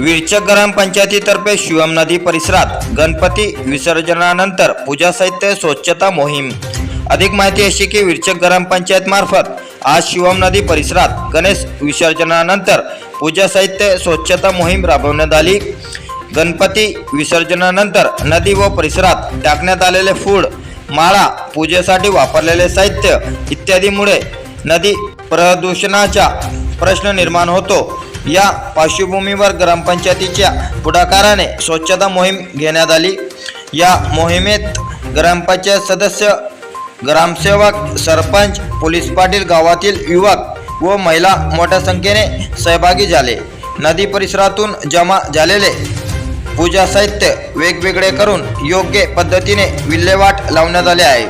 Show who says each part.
Speaker 1: विरचक ग्रामपंचायतीतर्फे शिवम नदी परिसरात गणपती विसर्जनानंतर पूजा साहित्य स्वच्छता मोहीम. अधिक माहिती अशी की विरचक ग्रामपंचायत मार्फत आज शिवम नदी परिसरात गणेश विसर्जनानंतर पूजा साहित्य स्वच्छता मोहीम राबवण्यात आली. गणपती विसर्जनानंतर नदी व परिसरात टाकण्यात आलेले फूड माळा पूजेसाठी वापरलेले साहित्य इत्यादीमुळे नदी प्रदूषणाचा प्रश्न निर्माण होतो. या पार्श्वभूमीवर ग्रामपंचायतीच्या पुढाकाराने स्वच्छता मोहीम घेण्यात आली. या मोहिमेत ग्रामपंचायत सदस्य ग्रामसेवक सरपंच पोलीस पाटील गावातील युवक व महिला मोठ्या संख्येने सहभागी झाले. नदी परिसरातून जमा झालेले पूजा साहित्य वेगवेगळे करून योग्य पद्धतीने विल्हेवाट लावण्यात आले आहे.